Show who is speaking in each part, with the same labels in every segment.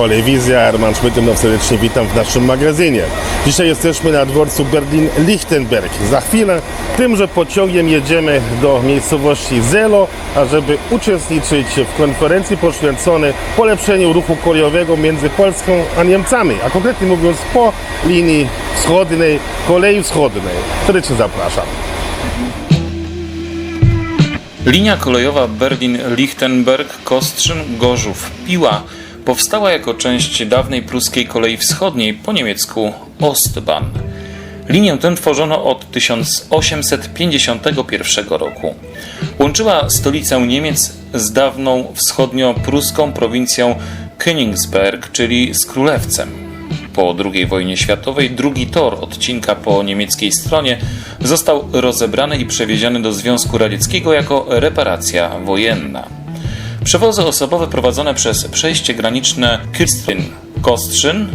Speaker 1: Kolewizja, Arman Szmytynow serdecznie witam w naszym magazynie. Dzisiaj jesteśmy na dworcu Berlin-Lichtenberg. Za chwilę tymże pociągiem jedziemy do miejscowości Zelo, ażeby uczestniczyć w konferencji poświęconej polepszeniu ruchu kolejowego między Polską a Niemcami, a konkretnie mówiąc po linii wschodniej, kolei wschodniej. Serdecznie zapraszam.
Speaker 2: Linia kolejowa Berlin-Lichtenberg-Kostrzyn-Gorzów-Piła powstała jako część dawnej pruskiej kolei wschodniej, po niemiecku Ostbahn. Linię tę tworzono od 1851 roku. Łączyła stolicę Niemiec z dawną wschodnio-pruską prowincją Königsberg, czyli z Królewcem. Po II wojnie światowej drugi tor odcinka po niemieckiej stronie został rozebrany i przewieziony do Związku Radzieckiego jako reparacja wojenna. Przewozy osobowe prowadzone przez przejście graniczne Kyrstyn-Kostrzyn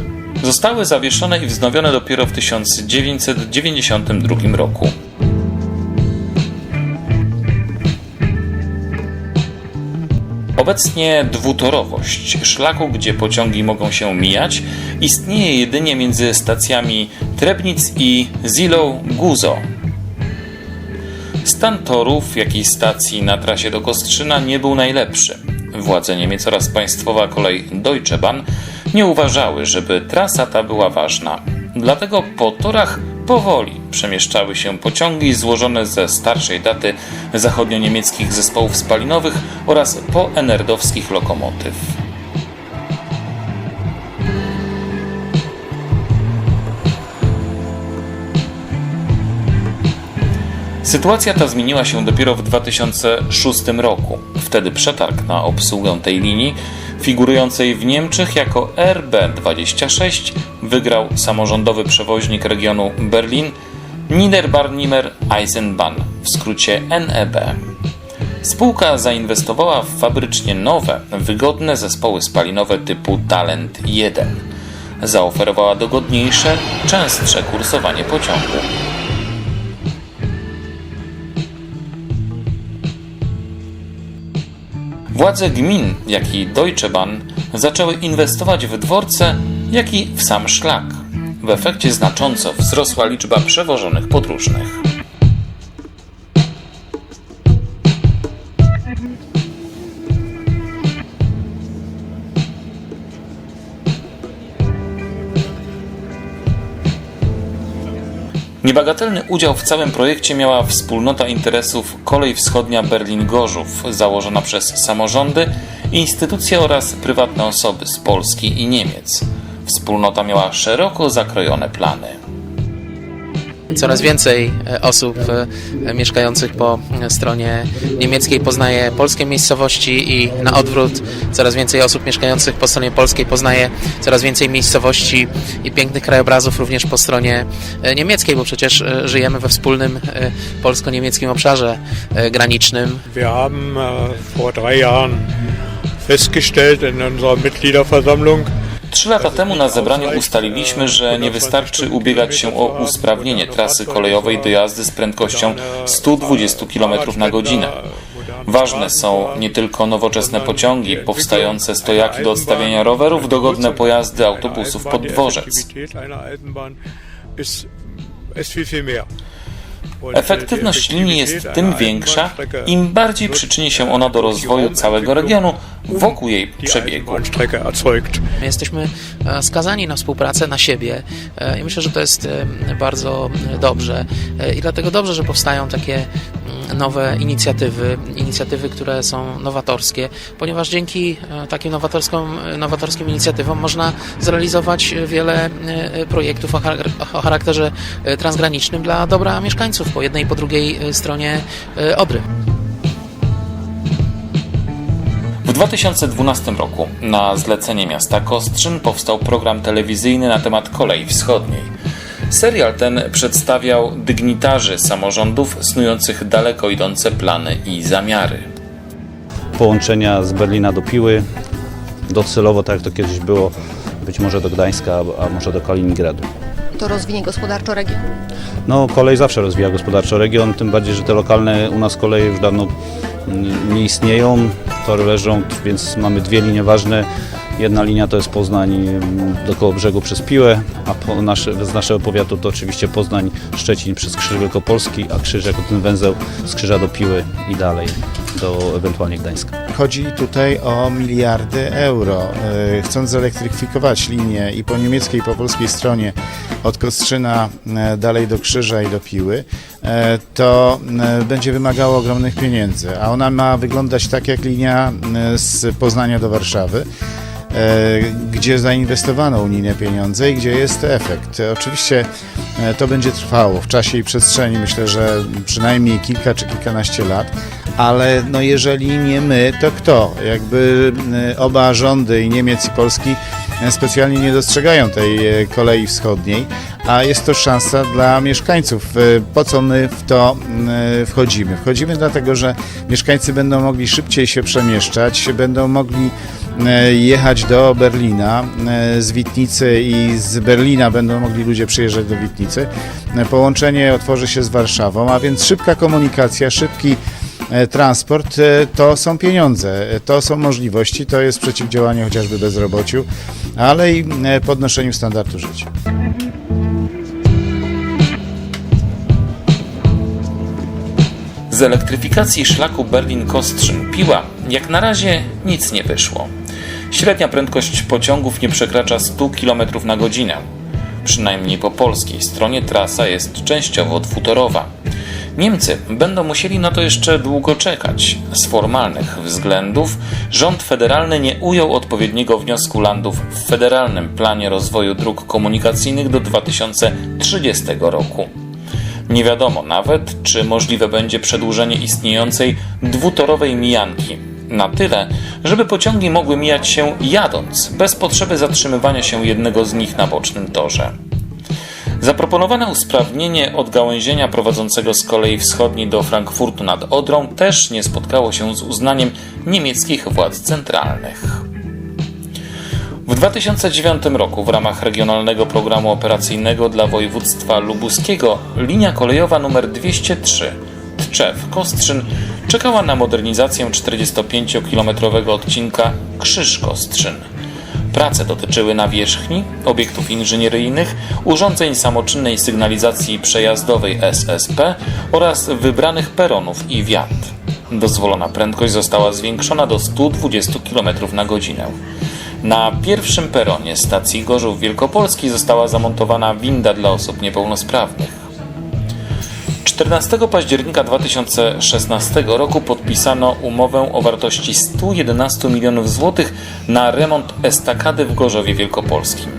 Speaker 2: zostały zawieszone i wznowione dopiero w 1992 roku. Obecnie dwutorowość szlaku, gdzie pociągi mogą się mijać, istnieje jedynie między stacjami Trebnic i Zilow-Guzo. Stan torów, jak i stacji na trasie do Kostrzyna nie był najlepszy. Władze Niemiec oraz państwowa kolej Deutsche Bahn nie uważały, żeby trasa ta była ważna. Dlatego po torach powoli przemieszczały się pociągi złożone ze starszej daty zachodnio-niemieckich zespołów spalinowych oraz poenerdowskich lokomotyw. Sytuacja ta zmieniła się dopiero w 2006 roku. Wtedy przetarg na obsługę tej linii, figurującej w Niemczech jako RB26, wygrał samorządowy przewoźnik regionu Berlin Niederbarnimer Eisenbahn, w skrócie NEB. Spółka zainwestowała w fabrycznie nowe, wygodne zespoły spalinowe typu Talent 1. Zaoferowała dogodniejsze, częstsze kursowanie pociągu. Władze gmin, jak i Deutsche Bahn zaczęły inwestować w dworce, jak i w sam szlak. W efekcie znacząco wzrosła liczba przewożonych podróżnych. Niebagatelny udział w całym projekcie miała wspólnota interesów Kolej Wschodnia Berlin-Gorzów, założona przez samorządy, instytucje oraz prywatne osoby z Polski i Niemiec. Wspólnota miała szeroko zakrojone plany.
Speaker 3: Coraz więcej e, osób e, mieszkających po e, stronie niemieckiej poznaje polskie miejscowości i na odwrót coraz więcej osób mieszkających po stronie polskiej poznaje coraz więcej miejscowości i pięknych krajobrazów również po stronie niemieckiej, bo przecież żyjemy we wspólnym polsko-niemieckim obszarze granicznym.
Speaker 4: Wir haben vor drei Jahren festgestellt in unserer Mitgliederversammlung,
Speaker 2: Trzy lata temu na zebraniu ustaliliśmy, że nie wystarczy ubiegać się o usprawnienie trasy kolejowej do jazdy z prędkością 120 km na godzinę. Ważne są nie tylko nowoczesne pociągi, powstające stojaki do odstawiania rowerów, dogodne pojazdy autobusów pod dworzec. Efektywność linii jest tym większa, im bardziej przyczyni się ona do rozwoju całego regionu wokół jej przebiegu.
Speaker 3: My Jesteśmy e, skazani na współpracę, na siebie e, i myślę, że to jest e, bardzo dobrze i dlatego dobrze, że powstają takie mm, nowe inicjatywy, inicjatywy, które są nowatorskie, ponieważ dzięki takim nowatorskom, nowatorskim inicjatywom można zrealizować wiele projektów o charak- o charakterze transgranicznym dla dobra mieszkańców po jednej i po drugiej stronie Odry.
Speaker 2: 2012 roku na zlecenie miasta Kostrzyn powstał program telewizyjny na temat kolei wschodniej. Serial ten przedstawiał dygnitarzy samorządów snujących daleko idące plany i zamiary.
Speaker 5: połączenia z Berlina do Piły, docelowo tak jak to kiedyś było, być może do Gdańska, a- może do Kaliningradu.
Speaker 6: To rozwinie gospodarczo region.
Speaker 5: No kolej zawsze rozwija gospodarczo region, tym bardziej, że te lokalne u nas koleje już dawno mm, nie istnieją, tory leżą, więc mamy dwie linie ważne, Jedna linia to jest Poznań mm, do Kołobrzegu przez Piłę, a nasze, z naszego powiatu to oczywiście Poznań, Szczecin przez Krzyż Wielkopolski, a Krzyż jako ten węzeł z Krzyża do Piły i dalej do ewentualnie Gdańska.
Speaker 7: Chodzi tutaj o miliardy euro. E, Chcąc zelektryfikować linię i po niemieckiej, i po polskiej stronie od Kostrzyna e, dalej do Krzyża i do Piły, e, to będzie wymagało ogromnych pieniędzy, a ona ma wyglądać tak jak linia z Poznania do Warszawy gdzie zainwestowano unijne pieniądze i gdzie jest efekt. Oczywiście e, to będzie trwało w czasie i przestrzeni, myślę, że przynajmniej kilka czy kilkanaście lat, ale no jeżeli nie my, to kto? Jakby e, oba rządy, i Niemiec i Polski, e, specjalnie nie dostrzegają tej e, kolei wschodniej, a jest to szansa dla mieszkańców. E, Po co my w to e, wchodzimy? Wchodzimy dlatego, że mieszkańcy będą mogli szybciej się przemieszczać, będą mogli e, do Berlina e, z Witnicy i z Berlina będą mogli ludzie przyjeżdżać do Witnicy. E, Połączenie otworzy się z Warszawą, a więc szybka komunikacja, szybki e, transport to są pieniądze, to są możliwości, to jest przeciwdziałanie chociażby bezrobociu, ale i podnoszeniu standardu życia.
Speaker 2: Z elektryfikacji szlaku Berlin-Kostrzyn-Piła jak na razie nic nie wyszło. Średnia prędkość pociągów nie przekracza 100 km na godzinę. Przynajmniej po polskiej stronie trasa jest częściowo dwutorowa. Niemcy będą musieli na to jeszcze długo czekać. Z formalnych względów rząd federalny nie ujął odpowiedniego wniosku landów w Federalnym Planie Rozwoju Dróg Komunikacyjnych do 2030 roku. Nie wiadomo nawet, czy możliwe będzie przedłużenie istniejącej dwutorowej mijanki na tyle, żeby pociągi mogły mijać się jadąc, bez potrzeby zatrzymywania się jednego z nich na bocznym torze. Zaproponowane usprawnienie odgałęzienia prowadzącego z kolei wschodniej do Frankfurtu nad Odrą też nie spotkało się z uznaniem niemieckich władz centralnych. W 2009 roku w ramach Regionalnego Programu Operacyjnego dla Województwa Lubuskiego linia kolejowa nr 203 Tczew-Kostrzyn czekała na modernizację 45-kilometrowego odcinka Krzyż-Kostrzyn. Prace dotyczyły nawierzchni, obiektów inżynieryjnych, urządzeń samoczynnej sygnalizacji przejazdowej SSP oraz wybranych peronów i wiat. Dozwolona prędkość została zwiększona do 120 km na godzinę. Na pierwszym peronie stacji Gorzów Wielkopolski została zamontowana winda dla osób niepełnosprawnych. 14 października 2016 roku podpisano umowę o wartości 111 milionów złotych na remont estakady w Gorzowie Wielkopolskim.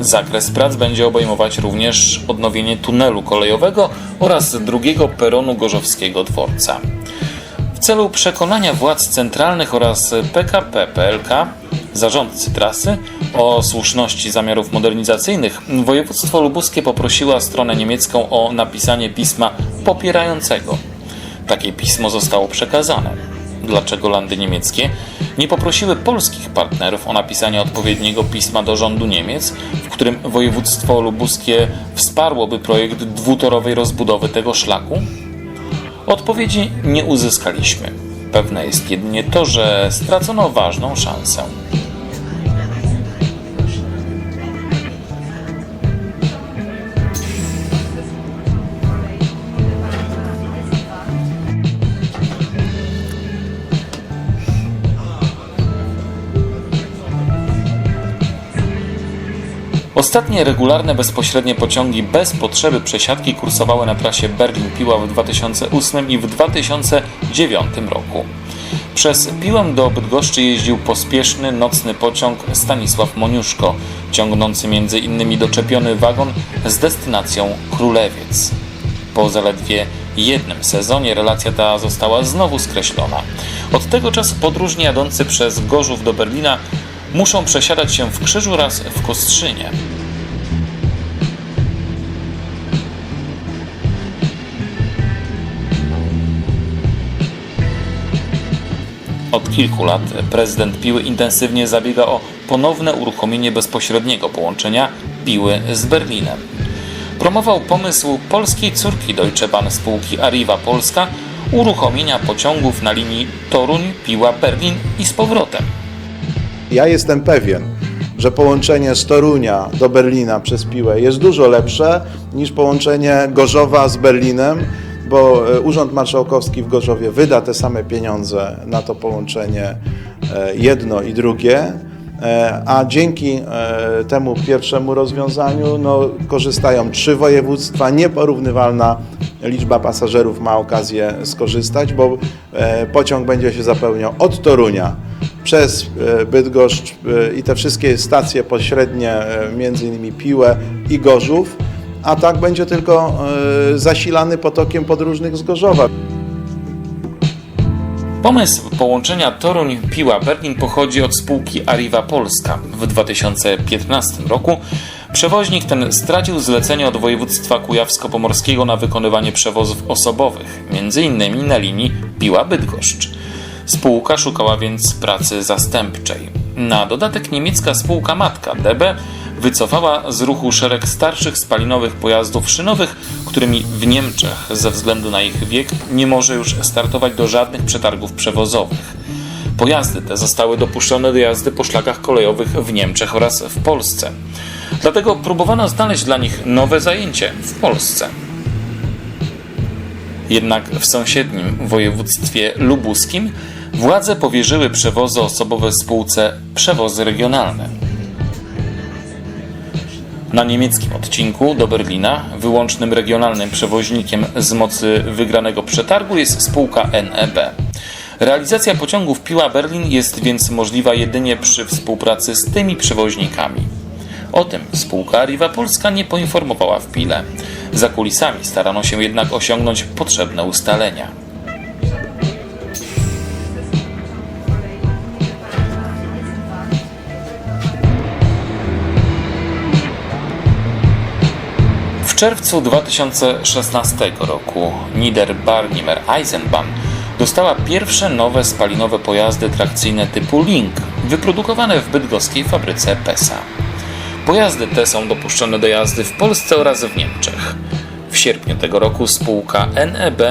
Speaker 2: Zakres prac będzie obejmować również odnowienie tunelu kolejowego oraz drugiego peronu gorzowskiego dworca. W celu przekonania władz centralnych oraz PKP PLK, zarządcy trasy, o słuszności zamiarów modernizacyjnych, województwo lubuskie poprosiła stronę niemiecką o napisanie pisma popierającego. Takie pismo zostało przekazane. Dlaczego landy niemieckie nie poprosiły polskich partnerów o napisanie odpowiedniego pisma do rządu Niemiec, w którym województwo lubuskie wsparłoby projekt dwutorowej rozbudowy tego szlaku? Odpowiedzi nie uzyskaliśmy. Pewne jest jedynie to, że stracono ważną szansę. Ostatnie regularne bezpośrednie pociągi bez potrzeby przesiadki kursowały na trasie Berlin-Piła w 2008 i w 2009 roku. Przez Piłę do Bydgoszczy jeździł pospieszny nocny pociąg Stanisław Moniuszko, ciągnący między innymi doczepiony wagon z destynacją Królewiec. Po zaledwie jednym sezonie relacja ta została znowu skreślona. Od tego czasu podróżni jadący przez Gorzów do Berlina muszą przesiadać się w Krzyżu raz w Kostrzynie. Od kilku lat prezydent Piły intensywnie zabiega o ponowne uruchomienie bezpośredniego połączenia Piły z Berlinem. Promował pomysł polskiej córki Deutsche Bahn spółki Arriva Polska uruchomienia pociągów na linii Toruń, Piła, Berlin i z powrotem.
Speaker 8: Ja jestem pewien, że połączenie z Torunia do Berlina przez Piłę jest dużo lepsze niż połączenie Gorzowa z Berlinem, bo e, Urząd Marszałkowski w Gorzowie wyda te same pieniądze na to połączenie e, jedno i drugie, e, a dzięki temu pierwszemu rozwiązaniu no, korzystają trzy województwa, nieporównywalna liczba pasażerów ma okazję skorzystać, bo e, pociąg będzie się zapełniał od Torunia przez e, Bydgoszcz e, i te wszystkie stacje pośrednie, między innymi Piłę i Gorzów, a tak będzie tylko zasilany potokiem podróżnych z Gorzowa.
Speaker 2: Pomysł połączenia Toruń-Piła-Berlin pochodzi od spółki Arriva Polska. W 2015 roku przewoźnik ten stracił zlecenie od województwa kujawsko-pomorskiego na wykonywanie przewozów osobowych, m.in. na linii Piła-Bydgoszcz. Spółka szukała więc pracy zastępczej. Na dodatek niemiecka spółka matka DB wycofała z ruchu szereg starszych spalinowych pojazdów szynowych, którymi w Niemczech ze względu na ich wiek nie może już startować do żadnych przetargów przewozowych. Pojazdy te zostały dopuszczone do jazdy po szlakach kolejowych w Niemczech oraz w Polsce. Dlatego próbowano znaleźć dla nich nowe zajęcie w Polsce. Jednak w sąsiednim województwie lubuskim władze powierzyły przewozy osobowe spółce Przewozy Regionalne. Na niemieckim odcinku do Berlina wyłącznym regionalnym przewoźnikiem z mocy wygranego przetargu jest spółka NEB. Realizacja pociągów Piła-Berlin jest więc możliwa jedynie przy współpracy z tymi przewoźnikami. O tym spółka Arriva Polska nie poinformowała w Pile. Za kulisami starano się jednak osiągnąć potrzebne ustalenia. W czerwcu 2016 roku Niederbarnimer Eisenbahn dostała pierwsze nowe spalinowe pojazdy trakcyjne typu Link, wyprodukowane w bydgoskiej fabryce PESA. Pojazdy te są dopuszczone do jazdy w Polsce oraz w Niemczech. W sierpniu tego roku spółka NEB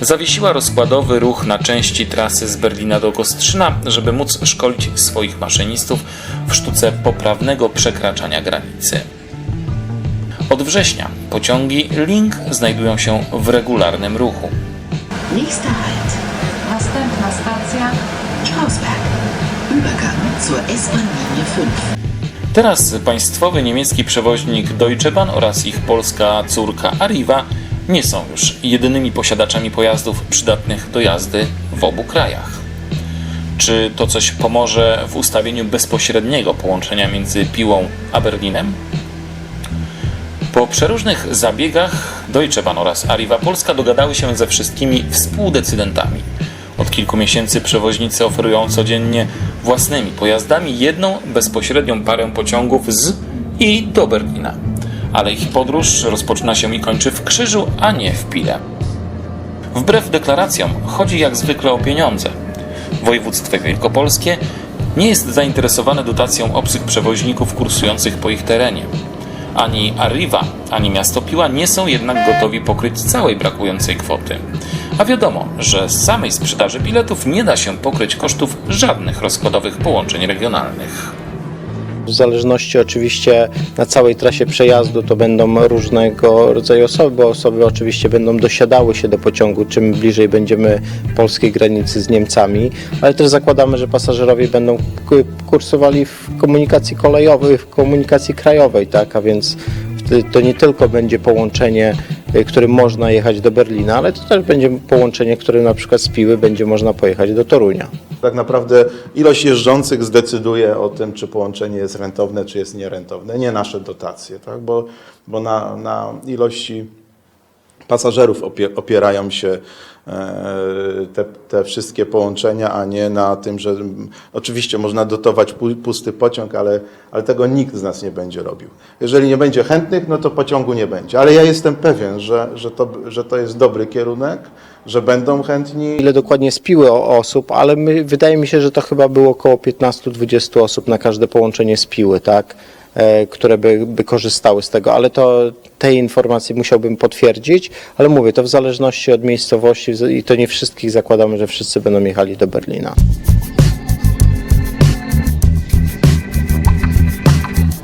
Speaker 2: zawiesiła rozkładowy ruch na części trasy z Berlina do Kostrzyna, żeby móc szkolić swoich maszynistów w sztuce poprawnego przekraczania granicy. Od września pociągi Link znajdują się w regularnym ruchu.
Speaker 9: Nächster Halt. Następna stacja Strausberg. Übergang zur S-Bahn-Linie 5.
Speaker 2: Teraz państwowy niemiecki przewoźnik Deutsche Bahn oraz ich polska córka Arriva nie są już jedynymi posiadaczami pojazdów przydatnych do jazdy w obu krajach. Czy to coś pomoże w ustawieniu bezpośredniego połączenia między Piłą a Berlinem? Po przeróżnych zabiegach Deutsche Bahn oraz Arriva Polska dogadały się ze wszystkimi współdecydentami. Od kilku miesięcy przewoźnicy oferują codziennie własnymi pojazdami jedną bezpośrednią parę pociągów z i do Berlina. Ale ich podróż rozpoczyna się i kończy w Krzyżu, a nie w Pile. Wbrew deklaracjom chodzi jak zwykle o pieniądze. Województwo wielkopolskie nie jest zainteresowane dotacją obcych przewoźników kursujących po ich terenie. Ani Arriva, ani miasto Piła nie są jednak gotowi pokryć całej brakującej kwoty. A wiadomo, że z samej sprzedaży biletów nie da się pokryć kosztów żadnych rozkładowych połączeń regionalnych.
Speaker 10: W zależności oczywiście na całej trasie przejazdu to będą różnego rodzaju osoby, osoby oczywiście będą dosiadały się do pociągu, czym bliżej będziemy polskiej granicy z Niemcami, ale też zakładamy, że pasażerowie będą kursowali w komunikacji kolejowej, w komunikacji krajowej, tak, a więc to nie tylko będzie połączenie, którym można jechać do Berlina, ale to też będzie połączenie, którym na przykład z Piły będzie można pojechać do Torunia.
Speaker 8: Tak naprawdę ilość jeżdżących zdecyduje o tym, czy połączenie jest rentowne, czy jest nierentowne, nie nasze dotacje, tak? bo, bo na, na ilości pasażerów opie, opierają się te, te wszystkie połączenia, a nie na tym, że oczywiście można dotować pu- pusty pociąg, ale, ale tego nikt z nas nie będzie robił. Jeżeli nie będzie chętnych, no to pociągu nie będzie. Ale ja jestem pewien, że, że, to, że to jest dobry kierunek, że będą chętni
Speaker 10: ile dokładnie spiły osób, ale my, wydaje mi się, że to chyba było około 15-20 osób na każde połączenie spiły, tak? E, które by, by korzystały z tego, ale to tej informacji musiałbym potwierdzić, ale mówię, to w zależności od miejscowości i to nie wszystkich zakładamy, że wszyscy będą jechali do Berlina.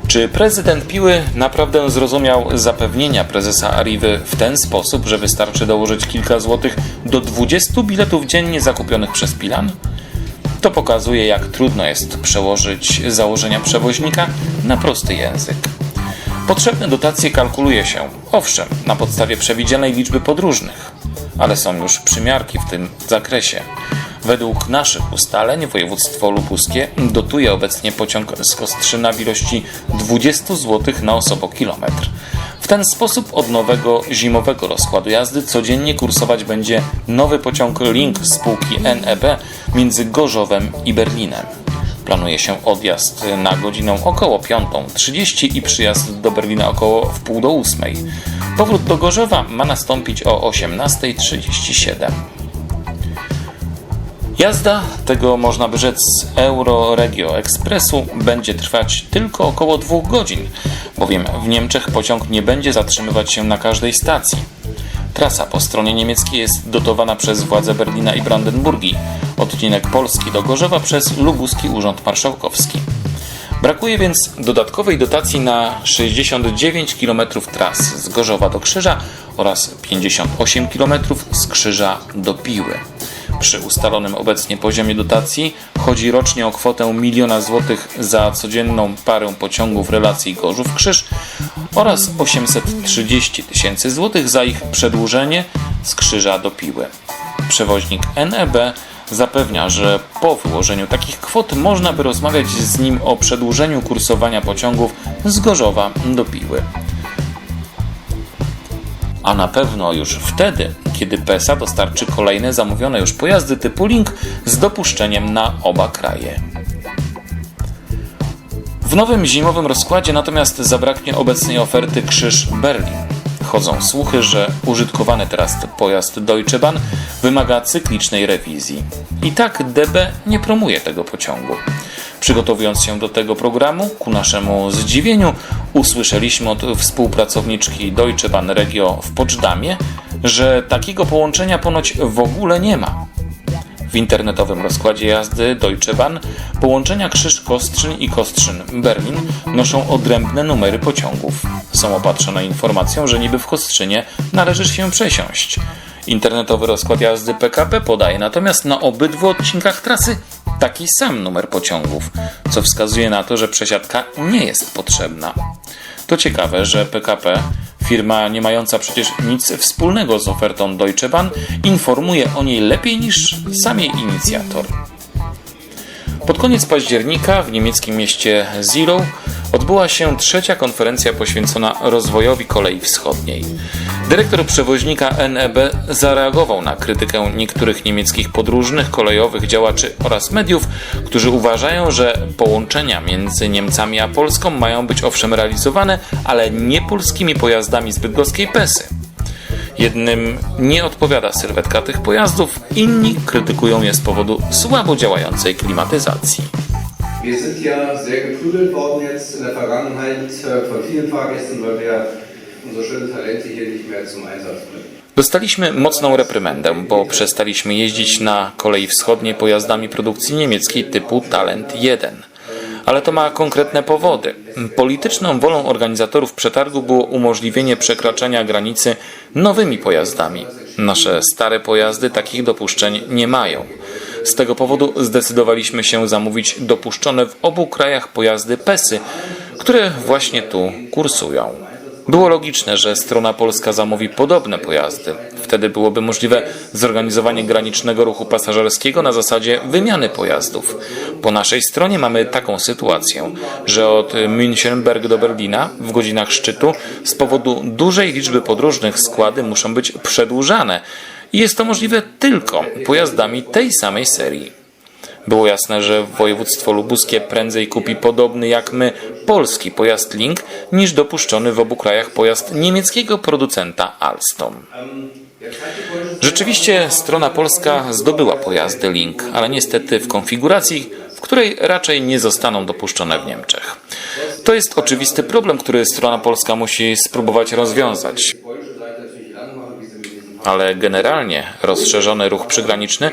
Speaker 2: Czy prezydent Piły naprawdę zrozumiał zapewnienia prezesa Arriwy w ten sposób, że wystarczy dołożyć kilka złotych do 20 biletów dziennie zakupionych przez Pilan? To pokazuje, jak trudno jest przełożyć założenia przewoźnika na prosty język. Potrzebne dotacje kalkuluje się, owszem, na podstawie przewidzianej liczby podróżnych, ale są już przymiarki w tym zakresie. Według naszych ustaleń województwo lubuskie dotuje obecnie pociąg z Kostrzyna w ilości 20 zł na osobokilometr. W ten sposób od nowego zimowego rozkładu jazdy codziennie kursować będzie nowy pociąg Link spółki NEB między Gorzowem i Berlinem. Planuje się odjazd na godzinę około 5.30 i przyjazd do Berlina około wpół do 8. Powrót do Gorzowa ma nastąpić o 18.37. Jazda tego, można by rzec, Euroregio Expressu będzie trwać tylko około dwóch godzin, bowiem w Niemczech pociąg nie będzie zatrzymywać się na każdej stacji. Trasa po stronie niemieckiej jest dotowana przez władze Berlina i Brandenburgii, odcinek Polski do Gorzowa przez Lubuski Urząd Marszałkowski. Brakuje więc dodatkowej dotacji na 69 km tras z Gorzowa do Krzyża oraz 58 km z Krzyża do Piły. Przy ustalonym obecnie poziomie dotacji chodzi rocznie o kwotę miliona złotych za codzienną parę pociągów relacji Gorzów-Krzyż oraz 830 tysięcy złotych za ich przedłużenie z Krzyża do Piły. Przewoźnik NEB zapewnia, że po wyłożeniu takich kwot można by rozmawiać z nim o przedłużeniu kursowania pociągów z Gorzowa do Piły. A na pewno już wtedy, kiedy PESA dostarczy kolejne zamówione już pojazdy typu Link z dopuszczeniem na oba kraje. W nowym zimowym rozkładzie natomiast zabraknie obecnej oferty Krzyż Berlin. Chodzą słuchy, że użytkowany teraz pojazd Deutsche Bahn wymaga cyklicznej rewizji. I tak DB nie promuje tego pociągu. Przygotowując się do tego programu, ku naszemu zdziwieniu, usłyszeliśmy od współpracowniczki Deutsche Bahn Regio w Poczdamie, że takiego połączenia ponoć w ogóle nie ma. W internetowym rozkładzie jazdy Deutsche Bahn połączenia Krzyż Kostrzyn i Kostrzyn Berlin noszą odrębne numery pociągów. Są opatrzone informacją, że niby w Kostrzynie należy się przesiąść. Internetowy rozkład jazdy PKP podaje natomiast na obydwu odcinkach trasy taki sam numer pociągów, co wskazuje na to, że przesiadka nie jest potrzebna. To ciekawe, że PKP, firma nie mająca przecież nic wspólnego z ofertą Deutsche Bahn, informuje o niej lepiej niż sam jej inicjator. Pod koniec października w niemieckim mieście Zero odbyła się trzecia konferencja poświęcona rozwojowi kolei wschodniej. Dyrektor przewoźnika NEB zareagował na krytykę niektórych niemieckich podróżnych, kolejowych działaczy oraz mediów, którzy uważają, że połączenia między Niemcami a Polską mają być owszem realizowane, ale nie polskimi pojazdami z bydgoskiej Pesy. Jednym nie odpowiada sylwetka tych pojazdów, inni krytykują je z powodu słabo działającej klimatyzacji.
Speaker 11: Wir sind ja sehr geprügelt worden jetzt in der Vergangenheit von vielen Fahrgästen, weil wir
Speaker 2: Dostaliśmy mocną reprymendę, bo przestaliśmy jeździć na kolei wschodniej pojazdami produkcji niemieckiej typu Talent 1. Ale to ma konkretne powody. Polityczną wolą organizatorów przetargu było umożliwienie przekraczania granicy nowymi pojazdami. Nasze stare pojazdy takich dopuszczeń nie mają. Z tego powodu zdecydowaliśmy się zamówić dopuszczone w obu krajach pojazdy PESY, które właśnie tu kursują. Było logiczne, że strona polska zamówi podobne pojazdy. Wtedy byłoby możliwe zorganizowanie granicznego ruchu pasażerskiego na zasadzie wymiany pojazdów. Po naszej stronie mamy taką sytuację, że od Münchenberg do Berlina w godzinach szczytu z powodu dużej liczby podróżnych składy muszą być przedłużane i jest to możliwe tylko pojazdami tej samej serii. Było jasne, że województwo lubuskie prędzej kupi podobny jak my polski pojazd Link niż dopuszczony w obu krajach pojazd niemieckiego producenta Alstom. Rzeczywiście strona polska zdobyła pojazdy Link, ale niestety w konfiguracji, w której raczej nie zostaną dopuszczone w Niemczech. To jest oczywisty problem, który strona polska musi spróbować rozwiązać. Ale generalnie rozszerzony ruch przygraniczny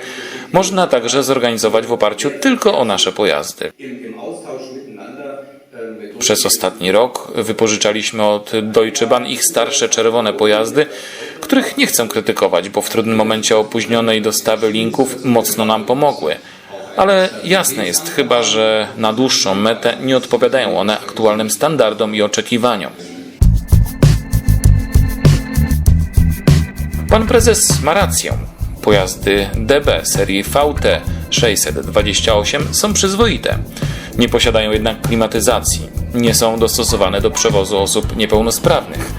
Speaker 2: można także zorganizować w oparciu tylko o nasze pojazdy. Przez ostatni rok wypożyczaliśmy od Deutsche Bahn ich starsze czerwone pojazdy, których nie chcę krytykować, bo w trudnym momencie opóźnionej dostawy linków mocno nam pomogły. Ale jasne jest chyba, że na dłuższą metę nie odpowiadają one aktualnym standardom i oczekiwaniom. Pan prezes ma rację. Pojazdy DB serii VT 628 są przyzwoite. Nie posiadają jednak klimatyzacji. Nie są dostosowane do przewozu osób niepełnosprawnych.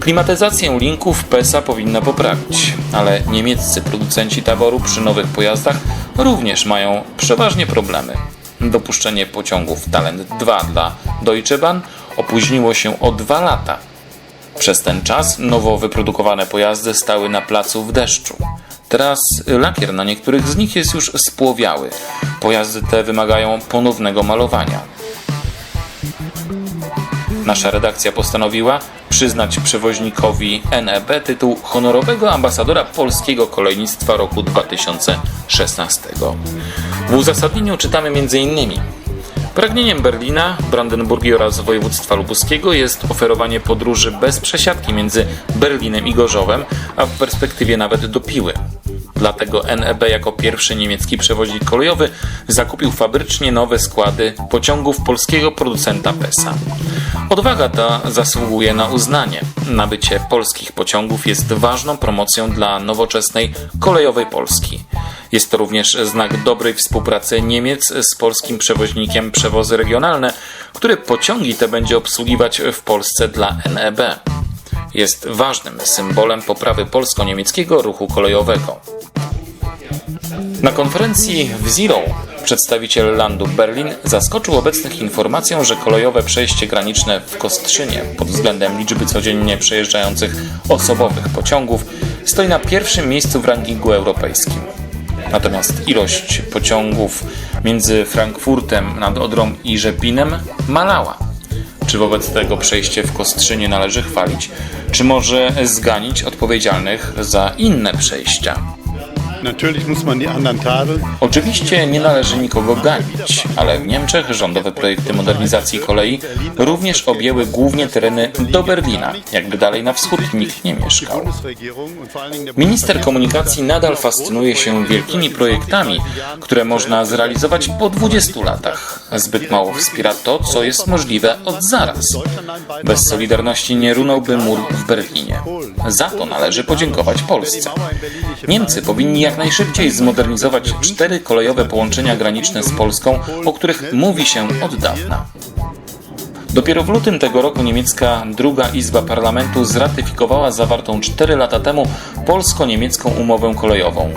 Speaker 2: Klimatyzację linków PESA powinna poprawić, ale niemieccy producenci taboru przy nowych pojazdach również mają przeważnie problemy. Dopuszczenie pociągów Talent 2 dla Deutsche Bahn opóźniło się o dwa lata. Przez ten czas nowo wyprodukowane pojazdy stały na placu w deszczu. Teraz lakier na niektórych z nich jest już spłowiały. Pojazdy te wymagają ponownego malowania. Nasza redakcja postanowiła przyznać przewoźnikowi NEB tytuł honorowego ambasadora polskiego kolejnictwa roku 2016. W uzasadnieniu czytamy m.in. Pragnieniem Berlina, Brandenburgii oraz województwa lubuskiego jest oferowanie podróży bez przesiadki między Berlinem i Gorzowem, a w perspektywie nawet do Piły. Dlatego NEB jako pierwszy niemiecki przewoźnik kolejowy zakupił fabrycznie nowe składy pociągów polskiego producenta PESA. Odwaga ta zasługuje na uznanie. Nabycie polskich pociągów jest ważną promocją dla nowoczesnej kolejowej Polski. Jest to również znak dobrej współpracy Niemiec z polskim przewoźnikiem Przewozy Regionalne, który pociągi te będzie obsługiwać w Polsce dla NEB. Jest ważnym symbolem poprawy polsko-niemieckiego ruchu kolejowego. Na konferencji w Zero przedstawiciel Landu Berlin zaskoczył obecnych informacją, że kolejowe przejście graniczne w Kostrzynie pod względem liczby codziennie przejeżdżających osobowych pociągów stoi na pierwszym miejscu w rankingu europejskim. Natomiast ilość pociągów między Frankfurtem nad Odrą i Rzepinem malała. Czy wobec tego przejście w Kostrzynie należy chwalić, czy może zganić odpowiedzialnych za inne przejścia? Oczywiście nie należy nikogo ganić, ale w Niemczech rządowe projekty modernizacji kolei również objęły głównie tereny do Berlina, jakby dalej na wschód nikt nie mieszkał. Minister komunikacji nadal fascynuje się wielkimi projektami, które można zrealizować po 20 latach. Zbyt mało wspiera to, co jest możliwe od zaraz. Bez Solidarności nie runąłby mur w Berlinie. Za to należy podziękować Polsce. Niemcy powinni jak najszybciej zmodernizować cztery kolejowe połączenia graniczne z Polską, o których mówi się od dawna. Dopiero w lutym tego roku niemiecka druga izba parlamentu zratyfikowała zawartą 4 lata temu polsko-niemiecką umowę kolejową.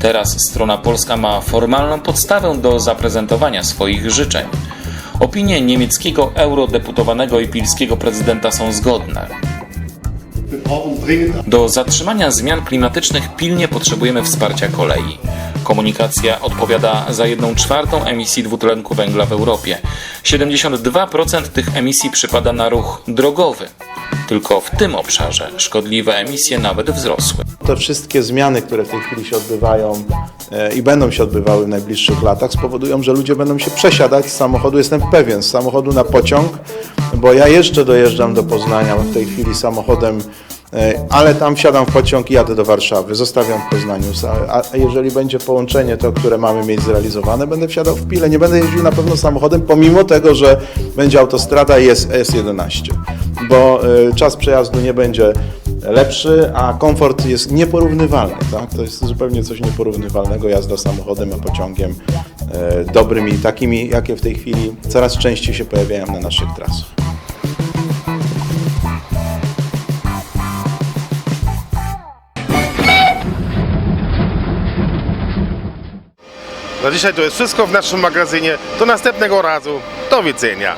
Speaker 2: Teraz strona polska ma formalną podstawę do zaprezentowania swoich życzeń. Opinie niemieckiego eurodeputowanego i pilskiego prezydenta są zgodne. Do zatrzymania zmian klimatycznych pilnie potrzebujemy wsparcia kolei. Komunikacja odpowiada za 1 czwartą emisji dwutlenku węgla w Europie. 72% tych emisji przypada na ruch drogowy. Tylko w tym obszarze szkodliwe emisje nawet wzrosły.
Speaker 8: Te wszystkie zmiany, które w tej chwili się odbywają e, i będą się odbywały w najbliższych latach, spowodują, że ludzie będą się przesiadać z samochodu, jestem pewien, z samochodu na pociąg, bo ja jeszcze dojeżdżam do Poznania w tej chwili samochodem, e, ale tam wsiadam w pociąg i jadę do Warszawy, zostawiam w Poznaniu. A jeżeli będzie połączenie to, które mamy mieć zrealizowane, będę wsiadał w Pile, nie będę jeździł na pewno samochodem, pomimo tego, że będzie autostrada i jest S11, bo e, czas przejazdu nie będzie lepszy, a komfort jest nieporównywalny. Tak? To jest zupełnie coś nieporównywalnego jazda samochodem, a pociągiem e, dobrymi, takimi, jakie w tej chwili coraz częściej się pojawiają na naszych trasach.
Speaker 1: Na dzisiaj to jest wszystko w naszym magazynie. Do następnego razu. Do widzenia.